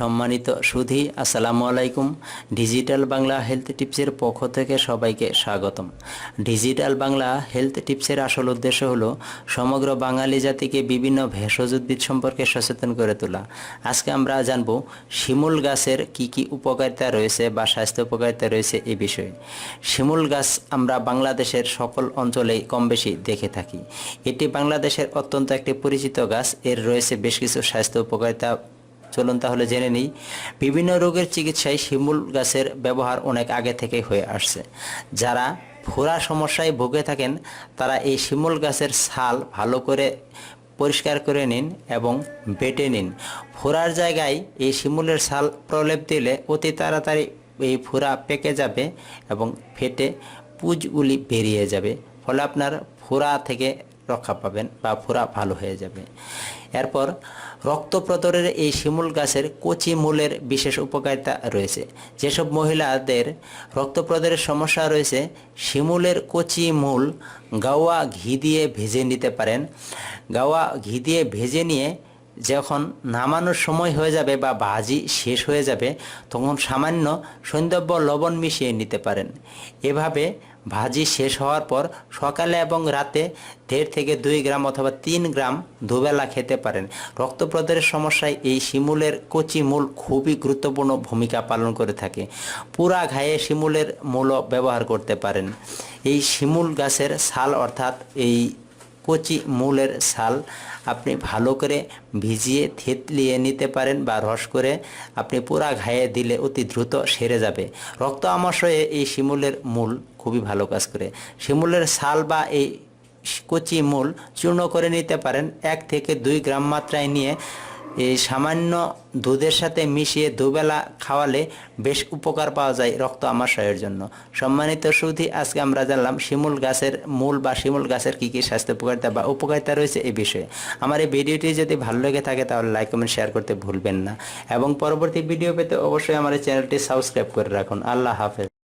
সম্মানিত সুধি, আসসালামু আলাইকুম। ডিজিটাল বাংলা হেলথ টিপসের পক্ষ থেকে সবাইকে স্বাগতম। ডিজিটাল বাংলা হেলথ টিপসের আসল উদ্দেশ্য হলো সমগ্র বাঙালি জাতিকে বিভিন্ন ভেষজ উদ্ভিদ সম্পর্কে সচেতন করে তোলা। আজকে আমরা জানব শিমুল গাছের কি কি উপকারিতা রয়েছে বা স্বাস্থ্য উপকারিতা রয়েছে এই বিষয়ে। শিমুল গাছ আমরা বাংলাদেশের সকল অঞ্চলেই কম বেশি দেখে থাকি। এটি বাংলাদেশের অত্যন্ত একটি পরিচিত গাছ। এর রয়েছে বেশ কিছু স্বাস্থ্য উপকারিতা চলুন তাহলে জেনে নিই। বিভিন্ন রোগের চিকিৎসায় শিমুল গাছের ব্যবহার অনেক আগে থেকে হয়ে আসছে। যারা ফোড়া সমস্যায় ভুগে থাকেন, তারা এই শিমুল গাছের ছাল ভালো করে পরিষ্কার করে নিন এবং বেটে নিন। ফোড়ার জায়গায় এই শিমুলের ছাল প্রলেপ দিলে অতি তাড়াতাড়ি এই ফোড়া পেকে যাবে এবং ফেটে পুজগুলি বেরিয়ে যাবে। ফলে আপনার ফোড়া থেকে রক্ষা পাবেন বা ফোড়া ভালো হয়ে যাবে। এরপর রক্ত প্রতরের এই শিমুল গাছের কচি মূলের বিশেষ উপকারিতা রয়েছে। যেসব মহিলাদের রক্ত প্রতরের সমস্যা রয়েছে, শিমুলের কচি মূল গাওয়া ঘি দিয়ে ভেজে নিতে পারেন। গাওয়া ঘি দিয়ে ভেজে নিয়ে যখন নামানোর সময় হয়ে যাবে বা ভাজি শেষ হয়ে যাবে, তখন সামান্য সৈন্দব্য লবণ মিশিয়ে নিতে পারেন। এভাবে ভাজি শেষ হওয়ার পর সকালে এবং রাতে দেড় থেকে দুই গ্রাম অথবা তিন গ্রাম দুবেলা খেতে পারেন। রক্ত প্রদাহের সমস্যায় এই শিমুলের কচি মূল খুবই গুরুত্বপূর্ণ ভূমিকা পালন করে থাকে। পুরা ঘায়ে শিমুলের মূলও ব্যবহার করতে পারেন। এই শিমুল গাছের ছাল অর্থাৎ এই কচি মূলের ছাল আপনি ভালো করে ভিজিয়ে থেতলিয়ে নিতে পারেন বা রস করে আপনি পুরা ঘায়ে দিলে অতি দ্রুত সেরে যাবে। রক্ত আমাশয়ে এই শিমুলের মূল খুবই ভালো কাজ করে। শিমুলের ছাল বা এই কচি মূল চূর্ণ করে নিতে পারেন। এক থেকে দুই গ্রাম মাত্রায় নিয়ে এই সামান্য দুধের সাথে মিশিয়ে দুবেলা খাওয়ালে বেশ উপকার পাওয়া যায় রক্ত আমাশয়ের জন্য। সম্মানিত সুধী, আজকে আমরা জানলাম শিমুল গাছের মূল বা শিমুল গাছের কী কী স্বাস্থ্য উপকারিতা বা উপকারিতা রয়েছে এই বিষয়ে। আমার এই ভিডিওটি যদি ভালো লেগে থাকে তাহলে লাইক, কমেন্ট, শেয়ার করতে ভুলবেন না। এবং পরবর্তী ভিডিও পেতে অবশ্যই আমার চ্যানেলটি সাবস্ক্রাইব করে রাখুন। আল্লাহ হাফেজ।